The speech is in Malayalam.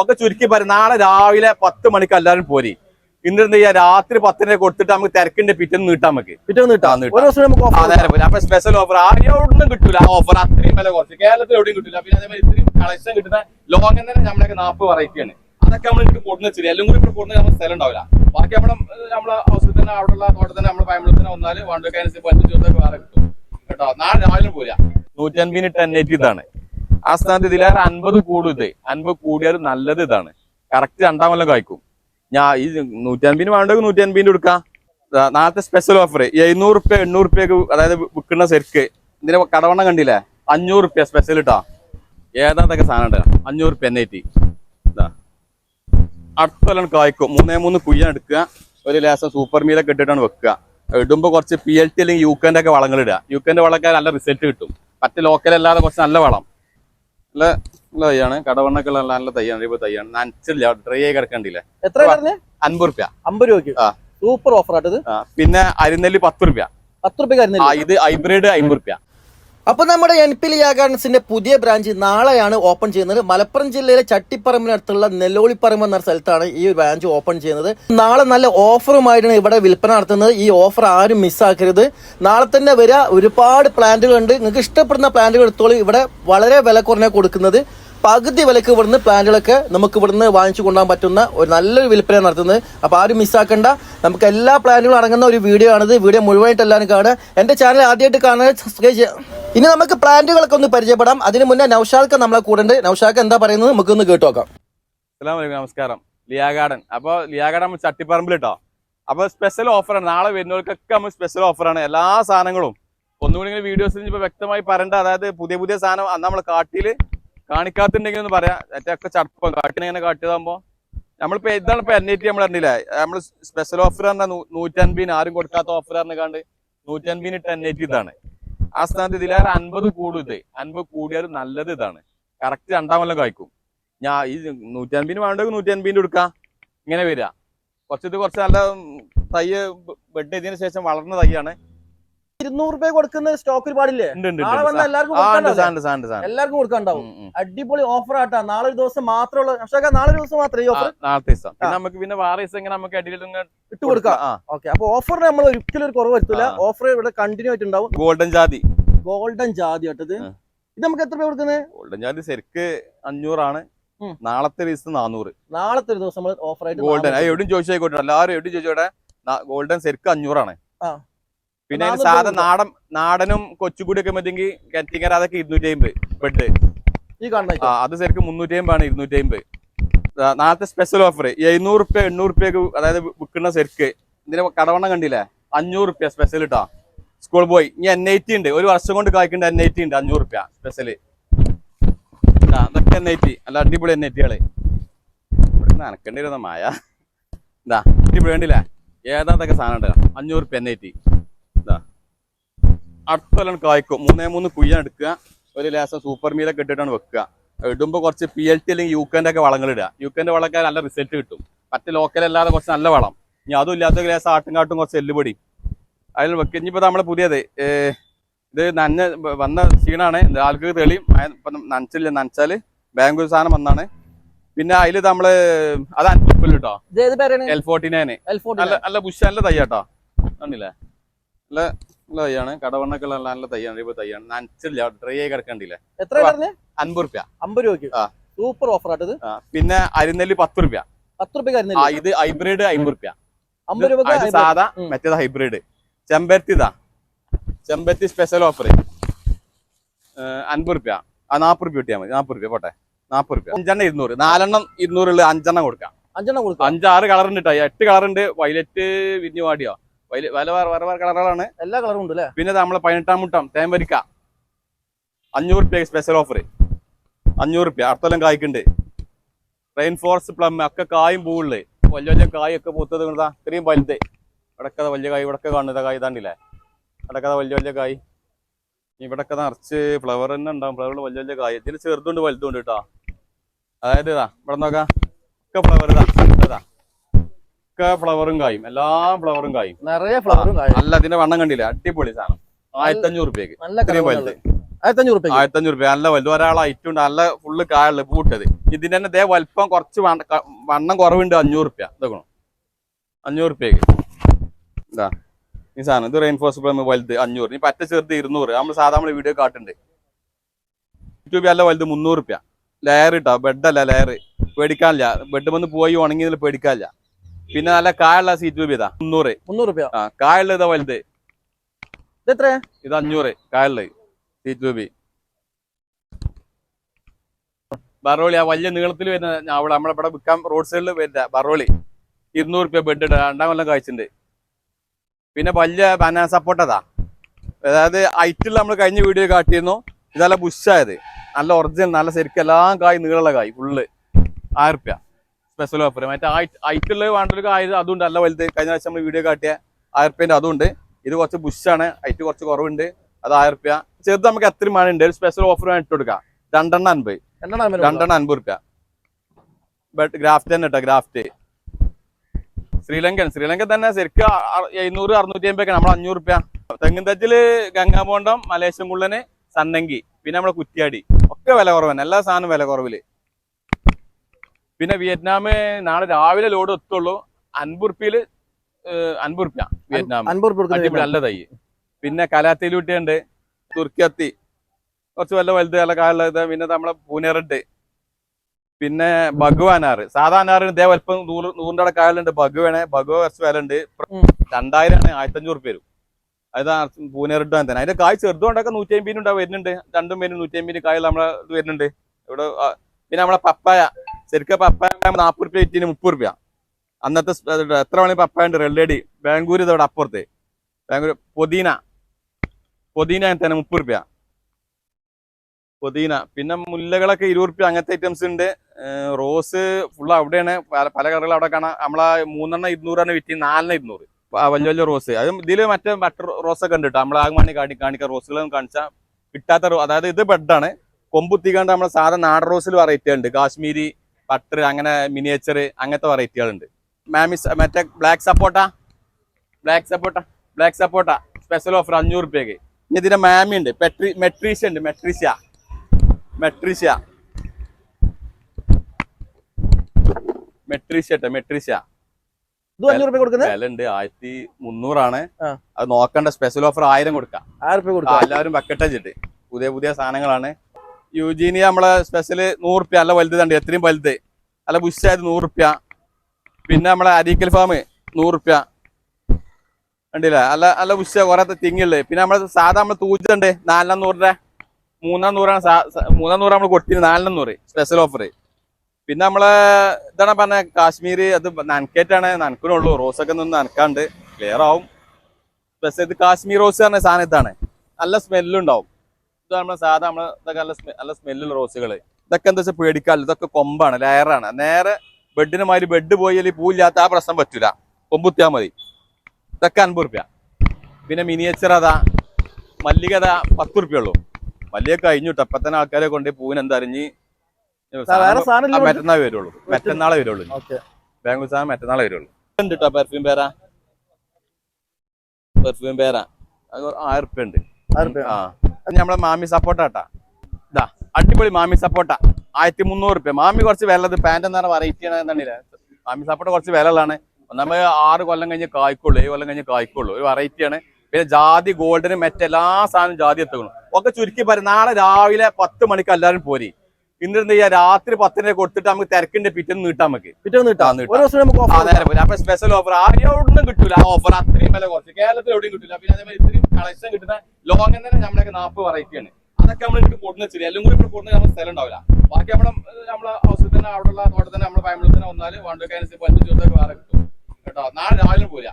ഒക്കെ ചുരുക്കി പറയും നാളെ രാവിലെ പത്ത് മണിക്ക് എല്ലാവരും പോരി. ഇന്ന് എന്ത് ചെയ്യാ? രാത്രി പത്തിനെ കൊടുത്തിട്ട് നമുക്ക് തിരക്കിന്റെ പിറ്റേന്ന് നീട്ടാൻ നമുക്ക്. പിറ്റേന്ന് നീട്ടാം. പോയി. അപ്പൊ സ്പെഷ്യൽ ഓഫർ ആരെയൊന്നും കിട്ടൂല. ഓഫർ അത്രയും വില കുറച്ച്. കേരളത്തിൽ എവിടെയും കിട്ടില്ല പിന്നെ അതേപോലെ ഇത്രയും കളക്ഷൻ കിട്ടുന്ന ലോകം തന്നെ നമ്മളൊക്കെ നാപ്പ് വെറൈറ്റിയാണ് അതൊക്കെ നമ്മൾ ഇട്ട് കൊടുക്കുന്ന ചെറിയ എല്ലാം കൂടി ഇപ്പോൾ കൊടുക്കുന്ന നമ്മൾ സ്ഥലം ഉണ്ടാവില്ല. ബാക്കി നമ്മുടെ നമ്മളെ ഹൗസിൽ തന്നെ അവിടെയുള്ള തോട്ടത്തിൽ തന്നെ നമ്മുടെ ഫാമിലി തന്നെ വന്നാൽ വണ്ടൊക്കെ അനുസരിച്ച് പഞ്ച് ചോദ്യമൊക്കെ വേറെ കിട്ടും. കേട്ടോ? നാളെ രാവിലെ പോരാ. നൂറ്റൻപതിന് ടെൻ എയ്റ്റി ഇതാണ്. ആ സ്ഥാനത്ത് ഇതിലേറെ അൻപത് കൂടും ഇത്. അൻപത് കൂടിയാൽ നല്ലത് ഇതാണ്. കറക്റ്റ് രണ്ടാം കൊല്ലം കായ്ക്കും. ഞാൻ ഈ നൂറ്റൻപതിന് വേണ്ടെങ്കിൽ നൂറ്റൻപതിന് കൊടുക്കാം. ദാ നാളത്തെ സ്പെഷ്യൽ ഓഫർ എഴുന്നൂറ് റുപ്യ എണ്ണൂറ് റുപ്യക്ക് അതായത് വിൽക്കുന്ന സെർക്ക് ഇതിന്റെ കടവണ്ണം കണ്ടില്ലേ? അഞ്ഞൂറ് റുപ്യ സ്പെഷ്യൽ ഇട്ടാ. ഏതാണ്ടൊക്കെ സാധനം ഉണ്ട്. അഞ്ഞൂറ് റുപ്യ എന്നേറ്റി ഇതാ അടുത്ത കൊല്ലം കായ്ക്കും. മൂന്നേ മൂന്ന് കുയ്യാൻ എടുക്കുക. ഒരു ലേസം സൂപ്പർ മീലൊക്കെ ഇട്ടിട്ടാണ് വെക്കുക. ഇടുമ്പോൾ കുറച്ച് പി എൽ ടി അല്ലെങ്കിൽ യൂക്കന്റെ ഒക്കെ വളങ്ങൾ ഇടുക. കെന്റെ വളമൊക്കെ നല്ല റിസൾട്ട് കിട്ടും. മറ്റ് ലോക്കൽ അല്ലാതെ കുറച്ച് നല്ല വളം. നല്ല നല്ല തയ്യാണ് കടവണ്ണൊക്കെ ഉള്ള നല്ല തയ്യാണ് ഇപ്പോൾ തയ്യാണ് നനച്ചില്ല ഡ്രൈ ആയി കിടക്കണ്ടില്ലേ? എത്ര അമ്പത് അൻപത് റുപ്യ. അമ്പത് രൂപയ്ക്ക്. ആ. സൂപ്പർ ഓഫർ ആട്ടത് പിന്നെ അരിനെല്ലി പത്ത് റുപ്യ. പത്ത് റുപ്യ ആ ഇത് ഹൈബ്രിഡ് അമ്പത് റുപ്യ. അപ്പൊ നമ്മുടെ എൻ പി ലിയാ ഗാർഡൻസിന്റെ പുതിയ ബ്രാഞ്ച് നാളെയാണ് ഓപ്പൺ ചെയ്യുന്നത്. മലപ്പുറം ജില്ലയിലെ ചട്ടിപ്പറമ്പിനടുത്തുള്ള നെല്ലോളിപ്പറമ്പ് എന്ന സ്ഥലത്താണ് ഈ ബ്രാഞ്ച് ഓപ്പൺ ചെയ്യുന്നത്. നാളെ നല്ല ഓഫറുമായിട്ടാണ് ഇവിടെ വിൽപ്പന നടത്തുന്നത്. ഈ ഓഫർ ആരും മിസ്സാക്കരുത് നാളെ തന്നെ വരിക ഒരുപാട് പ്ലാന്റുകൾ ഉണ്ട് നിങ്ങൾക്ക് ഇഷ്ടപ്പെടുന്ന പ്ലാന്റുകൾ എടുത്തോളൂ. ഇവിടെ വളരെ വില കുറഞ്ഞ കൊടുക്കുന്നത്. പകുതി വിലക്ക് ഇവിടുന്ന് പ്ലാന്റുകളൊക്കെ നമുക്ക് ഇവിടുന്ന് വാങ്ങിച്ചു കൊണ്ടുപോകാൻ പറ്റുന്ന ഒരു നല്ലൊരു വിൽപ്പന നടത്തുന്നത്. അപ്പോൾ ആരും മിസ്സാക്കണ്ട നമുക്ക് എല്ലാ പ്ലാന്റുകളും അടങ്ങുന്ന ഒരു വീഡിയോ ആണിത്. വീഡിയോ മുഴുവനായിട്ട് എല്ലാവരും കാണുക. എന്റെ ചാനൽ ആദ്യമായിട്ട് കാണാൻ സബ്സ്ക്രൈബ് ചെയ്യാം ഇനി നമുക്ക് പ്ലാന്റുകളൊക്കെ ഒന്ന് പരിചയപ്പെടാം. അതിന് മുന്നേ നൗഷാൾക്ക് നമ്മളെ കൂടെ ഉണ്ട് നൗഷാക്ക് എന്താ പറയുന്നത്? നമുക്കൊന്ന് കേട്ടു നോക്കാം. അസ്സലാമു അലൈക്കും. നമസ്കാരം. ലിയാ ഗാർഡൻ അപ്പോൾ ലിയാ ഗാർഡൻ നമ്മൾ ചട്ടിപ്പറമ്പിൽ കേട്ടോ അപ്പോൾ സ്പെഷ്യൽ ഓഫറാണ് നാളെ വരുന്നവർക്കൊക്കെ നമ്മൾ സ്പെഷ്യൽ ഓഫറാണ് എല്ലാ സാധനങ്ങളും. ഒന്നുകൂടി ഇങ്ങനെ വീഡിയോസിൽ ഇപ്പോൾ വ്യക്തമായി പറയേണ്ട. അതായത് പുതിയ പുതിയ സാധനം അന്ന് നമ്മൾ കാട്ടിൽ കാണിക്കാത്തുണ്ടെങ്കിൽ ഒന്ന് പറയാം. ഏറ്റവും ചടപ്പം കാട്ടിനെങ്ങനെ കാട്ടിയതാകുമ്പോൾ നമ്മളിപ്പോൾ ഇതാണ് ഇപ്പോൾ എൻ ഐ ടി നമ്മൾ അറിഞ്ഞില്ലേ നമ്മൾ സ്പെഷ്യൽ ഓഫർ പറഞ്ഞാൽ നൂറ്റൻപീന് ആരും കൊടുക്കാത്ത ഓഫർ പറഞ്ഞാണ്ട് നൂറ്റൻപതിന് ടെൻ ടി ഇതാണ്. ആ സ്ഥാനത്ത് ഇതിലേറെ അൻപത് കൂടും ഇത്. അൻപത് കൂടിയാൽ നല്ലത് ഇതാണ്. കറക്റ്റ് രണ്ടാം കൊല്ലം കായ്ക്കും ഞാൻ ഈ നൂറ്റൻപതിന് വേണ്ടെങ്കിൽ നൂറ്റൻപതിന് എടുക്കാം ഇങ്ങനെ വരിക കുറച്ചിത് കുറച്ച് നല്ല തയ്യ് ബെഡ് ചെയ്തതിന് ശേഷം വളർന്ന തയ്യാണ് ഇരുന്നൂറ് രൂപ കൊടുക്കുന്ന സ്റ്റോക്ക് ഒരുപാടില്ലേ? നാളെ വന്ന എല്ലാവർക്കും എല്ലാവർക്കും കൊടുക്കാണ്ടാവും. അടിപൊളി ഓഫർ ആട്ടാ. നാളെ ഒരു ദിവസം മാത്രമുള്ള നാളെ ഒരു ദിവസം മാത്രമേ ഈ ഓഫർ നാളത്തെ ദിവസം. നമുക്ക് പിന്നെ വേറെ ദിവസം ഇങ്ങനെ നമുക്ക് അടിയിൽ ഇട്ട് കൊടുക്കാം. ഓക്കെ അപ്പൊ ഓഫറിന് നമ്മൾ ഒരിക്കലും ഒരു കുറവ് വരുത്തില്ല. ഓഫർ ഇവിടെ കണ്ടിന്യൂ ആയിട്ട് ഉണ്ടാവും ഗോൾഡൻ ജാതി. ഗോൾഡൻ ജാതി ആട്ടത്. ഇത് നമുക്ക് എത്ര രൂപ കൊടുക്കുന്നത് ഗോൾഡൻ ജാതി ശരിക്ക് അഞ്ഞൂറാണ്. നാളത്തെ ദിവസം നാനൂറ് നാളത്തെ ഒരു ദിവസം നമ്മൾ ഓഫർ ആയിട്ട് ഗോൾഡൻ എവിടെയും ചോദിച്ചോട്ടെ എല്ലാവരും എവിടെയും ചോദിച്ചോട്ടെ ഗോൾഡൻ ശരിക്ക് അഞ്ഞൂറാണ്. ആ. പിന്നെ സാധാ നാടൻ നാടനും കൊച്ചുകൂടി ഒക്കെ മതി കറ്റിങ്ങര അതൊക്കെ ഇരുന്നൂറ്റി അമ്പത് ബെഡ് ഈ കാണുന്ന ആ അത് ശരിക്കും മുന്നൂറ്റി ആണ് ഇരുന്നൂറ്റി അമ്പത് നാളത്തെ സ്പെഷ്യൽ ഓഫർ എഴുന്നൂറ് റുപ്യ എണ്ണൂറ് റുപ്യക്ക് അതായത് വിൽക്കുന്ന സെർക്ക് ഇതിന്റെ കടവണ്ണം കണ്ടില്ലേ? അഞ്ഞൂറ് റുപ്യ സ്പെഷ്യൽ ഇട്ടാ സ്കൂൾ പോയി ഇനി എൻ ഐ ടി ഉണ്ട്. ഒരു വർഷം കൊണ്ട് കായ്ക്കേണ്ട എൻ ഐ ടി ഉണ്ട് അഞ്ഞൂറ് റുപ്യ സ്പെഷ്യൽ അതൊക്കെ എൻ ഐ ടി നല്ല അടിപൊളി എൻ ഐ ടികൾ ഇവിടെ നനക്കേണ്ടിരുന്ന മായ. ഇതാ അടിപൊളി കണ്ടില്ലേ? ഏതാണ്ടൊക്കെ സാധനം ഉണ്ട്. അഞ്ഞൂറ് റുപ്യ എൻ ഐ ടി ഇതാ അടുത്ത കൊല്ലം കായ്ക്കും. മൂന്നേ മൂന്ന് കുയ്യാൻ എടുക്കുക. ഒരു ലേസം സൂപ്പർ മീലൊക്കെ ഇട്ടിട്ടാണ് വെക്കുക. ഇടുമ്പോൾ കുറച്ച് പി എൽ ടി അല്ലെങ്കിൽ യുക്കന്റെ ഒക്കെ വളങ്ങൾ ഇടുക. യൂക്കന്റെ വളമൊക്കെ നല്ല റിസൾട്ട് കിട്ടും. മറ്റ് ലോക്കലല്ലാതെ കുറച്ച് നല്ല വളം. ഇനി അതും ഇല്ലാത്ത ലേസം ആട്ടും കാട്ടും കുറച്ച് എല്ലുപൊടി. അതിൽ വെക്കുക ഇനിയിപ്പോൾ നമ്മൾ പുതിയത് ഇത് നന വന്ന ക്ഷീണാണ്. ആൾക്ക് തെളി ഇപ്പം നനച്ചില്ല. നനച്ചാൽ ഒരു സാധനം വന്നാണ്. പിന്നെ അതിൽ നമ്മൾ അത് അൻപത് കേട്ടോ എൽ ഫോർട്ടി ഫോർട്ടി നല്ല നല്ല ബുഷ് നല്ല തയ്യാട്ടോ കണ്ടില്ലേ? നല്ല നല്ല തയ്യാണ് കടവണ്ണക്കുള്ള നല്ല തയ്യാണ് ഇപ്പൊ തയ്യാണ് നനച്ചില്ല ഡ്രൈ ആയി കിടക്കണ്ടില്ലേ? എത്ര അൻപത് റുപ്യ. അമ്പത് രൂപയ്ക്ക്. സൂപ്പർ ഓഫർ ആട്ടത് പിന്നെ അരിനെല്ലി പത്ത് റുപ്യ. പത്ത് രൂപ ഇത് ഹൈബ്രിഡ് അമ്പത് റുപ്യ. അമ്പത് രൂപ സാധാ. മറ്റേത് ഹൈബ്രിഡ് ചെമ്പരത്തി ഇതാ. ചെമ്പരത്തി സ്പെഷ്യൽ ഓഫർ അൻപത് റുപ്യ. ആ നാപ്പത് റുപ്യ കിട്ടിയാൽ മതി. നാപ്പത് റുപ്യ പോട്ടെ. നാപ്പത് റുപ്യ. അഞ്ചെണ്ണം ഇരുന്നൂറ്. നാലെണ്ണം ഇരുന്നൂറുള്ള അഞ്ചെണ്ണം കൊടുക്കാം. അഞ്ചെണ്ണം കൊടുക്കാം. അഞ്ചാറ് കളർ ഉണ്ട് കേട്ടോ. എട്ട് കളർ ഉണ്ട് വയലറ്റ് വിഞ്ഞു വാടിയോ? വയല വില വേറെ വേറെ കളറുകളാണ്. എല്ലാ കളറും ഉണ്ട് അല്ലേ പിന്നെ നമ്മളെ പതിനെട്ടാം മുട്ടം തേമ്പരിക്ക അഞ്ഞൂറ് റുപ്യ സ്പെഷ്യൽ ഓഫർ അഞ്ഞൂറ് റുപ്യ. അടുത്തെല്ലാം കായ്ക്കുണ്ട് റെയിൻ ഫോറസ്റ്റ് പ്ലം ഒക്കെ കായും പൂവുള്ളേ. വലിയ വലിയ കായൊക്കെ പൂത്തത് കൊണ്ടാ ഇത്രയും വലുത്. ഇവിടക്കഥ വലിയ കായ് ഇവിടൊക്കെ കാണുന്നത് കായ് ഇതാണ്ടില്ലേ ഇവിടക്കഥ വലിയ വലിയ കായ്. ഇവിടൊക്കെ നിറച്ച് ഫ്ലവർ തന്നെ ഉണ്ടാവും. ഫ്ലവറിൽ വലിയ വലിയ കായ്. ഇതിൽ ചെറുതുണ്ട് വലുതുണ്ട് കേട്ടോ. അതായത് ഇതാ ഇവിടെ നോക്കാം. ഒക്കെ ഫ്ലവർ ഇതാ. ഇതാ. ഒക്കെ ഫ്ലവറും കായും. എല്ലാ ഫ്ലവറും കായും. നിറയെ ഫ്ലവറും കായും. അല്ല ഇതിന്റെ വണ്ണം കണ്ടില്ല? അടിപൊളി സാധനം. ആയിരത്തി അഞ്ഞൂറ് റുപ്യക്ക്. നല്ല ഇത്രയും കളറുകൾ വലുത്. ആയിരത്തി റുപ്യ ആയിരത്തി അഞ്ഞൂറ് രൂപ നല്ല വലുത്. ഒരാൾ ഐറ്റുണ്ട്. നല്ല ഫുള്ള് കായുള്ള പൂട്ടത് ഇതിന്റെ തന്നെ ദേ വലിപ്പം കുറച്ച് വണ്ണ- വണ്ണം കുറവുണ്ട്. അഞ്ഞൂറ് റുപ്യ. ഇതൊക്കെ അഞ്ഞൂറ് റുപ്യക്ക്. ഇതാ. ഈ സാധനം. ഇത് റെയിൻഫോഴ്സ് വലുത് അഞ്ഞൂറ്. ഇനി പറ്റ ചെറുത് ഇരുന്നൂറ്. നമ്മൾ സാധാരണ നമ്മൾ വീഡിയോ കാട്ടുണ്ട്. യൂട്യൂബ് നല്ല വലുത് മുന്നൂറ് റുപ്യ. ലെയർ ഇട്ടോ? ബെഡല്ല ലെയർ പേടിക്കാനില്ല. ബെഡ് വന്ന് പോയി ഉണങ്ങിയതിൽ പേടിക്കാനില്ല. പിന്നെ നല്ല കായുള്ള സീറ്റ് ബേബി ഇതാ. മുന്നൂറ്. മുന്നൂറ് രൂപ ആ കായുള്ള ഇതാ വലുത്. ഇത് എത്രയാ? ഇത് അഞ്ഞൂറ്. കായുള്ള സീറ്റ് ബേബി ബറോളി ആ വലിയ നീളത്തിൽ വരുന്ന അവിടെ നമ്മളെ ഇവിടെ വിൽക്കാൻ റോഡ് സൈഡിൽ വരുന്ന ബറോളി ഇരുന്നൂറ് രൂപ ബെഡ് രണ്ടാം കൊല്ലം കഴിച്ചിട്ടുണ്ട്. പിന്നെ വലിയ ബനാന സപ്പോർട്ടതാ അതായത് ഐറ്റിൽ നമ്മൾ കഴിഞ്ഞ വീഡിയോ കാട്ടിയിരുന്നു. ഇതല്ല ബുഷായത് നല്ല ഒറിജിനൽ നല്ല ശരിക്കും എല്ലാം കായ് നീളമുള്ള കായ് ഫുള്ള് ആയിരം സ്പെഷ്യൽ ഓഫർ മറ്റേ ഐറ്റുള്ള വേണ്ടവർക്ക് ആയത് അതുണ്ട്. അല്ല വലുത്. കഴിഞ്ഞ പ്രാവശ്യം നമ്മൾ വീഡിയോ കാട്ടിയ ആയിരം റുപ്യന്റെ അതുണ്ട്. ഇത് കുറച്ച് ബുഷാണ് ഹൈറ്റ് കുറച്ച് കുറവുണ്ട്. അത് ആയിരം റുപ്യ ചെറുത് നമുക്ക് എത്ര മണി ഉണ്ട് സ്പെഷ്യൽ ഓഫർ ഇട്ട് കൊടുക്കാം. രണ്ടെണ്ണം അൻപത്. രണ്ടെണ്ണം രണ്ടെണ്ണം അൻപത് റുപ്യ ബട്ട് ഗ്രാഫ്റ്റ് തന്നെ കേട്ടോ ഗ്രാഫ്റ്റ് ശ്രീലങ്കൻ. ശ്രീലങ്ക തന്നെ ശരിക്കും എഴുന്നൂറ് അറുന്നൂറ്റി അമ്പൊക്കെ നമ്മൾ അഞ്ഞൂറ് റുപ്യ തെങ്ങിൻ തച്ചിൽ ഗംഗാമോണ്ടം മലേഷ്യൻ കുള്ളന് സന്നങ്കി. പിന്നെ നമ്മുടെ കുറ്റിയാടി. ഒക്കെ വില കുറവാണ് എല്ലാ സാധനവും വില കുറവിൽ. പിന്നെ വിയറ്റ്നാം നാളെ രാവിലെ ലോഡ് എത്തുള്ളൂ അൻപുർപ്പിയിൽ റുപ്യ വിയറ്റ്നാം. അടിപൊളി നല്ല തൈ. പിന്നെ കലാത്തിലൂട്ടിയുണ്ട്. തുർക്കിയത്തി. കുറച്ച് വല്ല വലുത് നല്ല കാലുള്ളത് പിന്നെ നമ്മളെ പൂനേറുണ്ട്. പിന്നെ ഭഗവാനാറ് സാധാ അനാറിന് ഇതേ വലുപ്പം നൂറ് നൂറിന്റെ അവിടെ കായലുണ്ട് ഭഗവാണ് ഭഗവ കുറച്ച് വില ഉണ്ട്. രണ്ടായിരം ആണ് ആയിരത്തി അഞ്ഞൂറ് പേരും അത് പൂനേറിട്ട് തന്നെ. അതിന്റെ കായ് ചെറുതുകൊണ്ടൊക്കെ നൂറ്റി അമ്പതിനുണ്ടാവും വരുന്നുണ്ട്. രണ്ടും പേരും നൂറ്റി അമ്പതിന് കായൽ നമ്മളെ ഇത് വരുന്നുണ്ട്. ഇവിടെ പിന്നെ നമ്മളെ പപ്പായ. ശരിക്കും പപ്പായ നാൽപ്പത് റുപ്യ ഇറ്റിന് മുപ്പത് റുപ്യ. അന്നത്തെ എത്ര മണി പപ്പായ ഉണ്ട് റെഡി ബാംഗ്ലൂർ ഇതോടെ അപ്പുറത്ത്. ബാംഗ്ലൂർ പൊതീന. പൊതീന തന്നെ മുപ്പത് റുപ്യ. പൊതീന. പിന്നെ മുല്ലകളൊക്കെ ഇരുപത് റുപ്യ അങ്ങനത്തെ ഐറ്റംസ് ഉണ്ട്. റോസ് ഫുൾ അവിടെയാണ്. പല കടകൾ അവിടെ കാണാം. നമ്മളെ മൂന്നെണ്ണം ഇരുന്നൂറാണ് വിറ്റി നാലെണ്ണം ഇരുന്നൂറ്. വലിയ വലിയ റോസ്. അത് ഇതിൽ മറ്റേ ബട്ടർ റോസ് ഒക്കെ ഉണ്ട് കേട്ടോ നമ്മളെ ആകമാണി കാണി കാണിക്ക റോസുകളും കാണിച്ചാൽ കിട്ടാത്ത അതായത് ഇത് ബെഡാണ് കൊമ്പുത്തിക്കാണ്ട് നമ്മളെ സാധാരണ നാടൻ റോസിൽ വെറൈറ്റി ഉണ്ട്. കാശ്മീരി ബട്ടർ അങ്ങനെ മിനിയേച്ചർ അങ്ങനത്തെ വെറൈറ്റികളുണ്ട് മാമി മറ്റേ black sapota? Black sapota? Black sapota. Special offer അഞ്ഞൂറ് റുപ്യക്ക്. ഇനി ഇതിന്റെ മാമി ഉണ്ട്. പെട്രി മെട്രീഷ്യ ഉണ്ട്. മെട്രീഷ്യ മെട്രീഷ്യ മെട്രീഷ്യ കേട്ടോ മെട്രീഷ്യ ഇത് അഞ്ഞൂറ് റുപ്യ കൊടുക്കുന്നത് വില ഉണ്ട് ആയിരത്തി മുന്നൂറാണ്. അത് നോക്കണ്ട. സ്പെഷ്യൽ ഓഫർ ആയിരം കൊടുക്കാം. എല്ലാവരും ബക്കറ്റ് വെച്ചിട്ട് പുതിയ പുതിയ സാധനങ്ങളാണ്. യുജീനിയ നമ്മളെ സ്പെഷ്യൽ നൂറ് റുപ്യ നല്ല വലുത് തണ്ട് എത്രയും വലുത്. നല്ല ബുഷായത് നൂറ് റുപ്യ പിന്നെ നമ്മളെ അരീക്കൽ ഫാം നൂറ് റുപ്യ കണ്ടില്ല? നല്ല നല്ല ബുഷ കുറെ തിങ്ങുള്ളത് പിന്നെ നമ്മളെ സാധാ നമ്മൾ തൂച്ചുണ്ട് നാലാം നൂറിന്റെ മൂന്നാം നൂറാണ് മൂന്നാം നൂറ് നമ്മൾ കൊടുത്തിന് നാലാം നൂറ് സ്പെഷ്യൽ ഓഫർ പിന്നെ നമ്മളെ ഇതാണ് പറഞ്ഞ കാശ്മീർ അത് നനക്കേറ്റാണ് നനക്കണുള്ളൂ റോസൊക്കെ നിന്ന് നനക്കാണ്ട് ക്ലിയർ ആവും. സ്പെഷ്യൽ ഇത് കാശ്മീർ റോസ് പറഞ്ഞ സാധനം ഇതാണ്. നല്ല സ്മെല്ലും ഉണ്ടാവും ഇത് നമ്മളെ സാധാ നമ്മൾ ഇതൊക്കെ നല്ല സ്മെ- നല്ല സ്മെല്ലുള്ള റോസുകൾ ഇതൊക്കെ എന്താ വെച്ചാൽ പേടിക്കാല്ല ഇതൊക്കെ കൊമ്പാണ്. ലെയറാണ് നേരെ ബെഡിന് മാതിരി ബെഡ് പോയാൽ പൂവില്ലാത്ത ആ പ്രശ്നം പറ്റൂല. കൊമ്പുത്തിയാൽ മതി. ഇതൊക്കെ അൻപത് റുപ്യ. പിന്നെ മിനിയേച്ചർ അതാ. മല്ലിക അതാ പത്ത് റുപ്യ ഉള്ളൂ. മല്ലിക കഴിഞ്ഞു അപ്പൊ തന്നെ ആൾക്കാരെ കൊണ്ട് പൂവിന് എന്തറിഞ്ഞ് മറ്റന്നാൾ വരുള്ളൂ. മറ്റന്നാളെ വരുള്ളൂ ബാംഗ്ലൂർ സാധനം മറ്റന്നാളെ വരുള്ളൂ. ഉണ്ട് കേട്ടോ പെർഫ്യൂം പേരാ. പെർഫ്യൂം പേരാ. ആയിരം റുപ്യ ഉണ്ട്. ആ. നമ്മളെ മാമി സപ്പോർട്ട കേട്ടാ ഇതാ അടിപൊളി മാമി സപ്പോർട്ട. ആയിരത്തി മുന്നൂറ് റുപ്യ മാമി കുറച്ച് വിലത് പാന്റ് എന്നാണ് വെറൈറ്റി എന്നാണില്ല മാമി സപ്പോർട്ട കുറച്ച് വിലകളാണ് നമ്മൾ ആറ് കൊല്ലം കഴിഞ്ഞ് കായ്ക്കുള്ളൂ. ഏഴ് കൊല്ലം കഴിഞ്ഞ് കായ്ക്കുള്ളൂ. ഒരു വെറൈറ്റിയാണ് പിന്നെ ജാതി ഗോൾഡിന് മറ്റെല്ലാ സാധനവും ജാതി എത്തുകയുള്ളൂ ഒക്കെ ചുരുക്കി പറയും. നാളെ രാവിലെ പത്ത് മണിക്ക് എല്ലാവരും പോരി. ഇന്ന് എന്ത് ചെയ്യാ രാത്രി പത്തിനെ കൊടുത്തിട്ട് നമുക്ക് തിരക്കിന്റെ പിറ്റേന്ന് നീട്ടാൻ നമുക്ക്. പിറ്റേന്ന് നീട്ടാ. കിട്ടാം നീട്ടാം. അപ്പൊ സ്പെഷ്യൽ ഓഫർ ആരെയോടൊന്നും കിട്ടൂല. ആ ഓഫർ അത്രയും വില കുറച്ച്. കേരളത്തിൽ എവിടെയും കിട്ടില്ല പിന്നെ അതേപോലെ ഇത്രയും കളക്ഷൻ കിട്ടുന്ന ലോകം തന്നെ നമ്മളൊക്കെ നാപ്പ് വെറൈറ്റിയാണ് അതൊക്കെ നമ്മൾ ഇട്ട് കൊടുക്കുന്ന വെച്ചില്ല എല്ലാം കൂടി ഇവിടെ കൊടുക്കുന്ന നമ്മൾ സ്ഥലം ഉണ്ടാവില്ല. ബാക്കി നമ്മൾ നമ്മളെ ഹൗസിൽ തന്നെ അവിടെയുള്ള തോട്ടത്തിൽ തന്നെ നമ്മൾ ഫാമിലി തന്നെ വന്നാൽ വണ്ടൊക്കെ അനുസരിച്ച് പഞ്ച് ദിവസം വേറെ കിട്ടും. കേട്ടോ? നാളെ രാവിലെ പോരാ.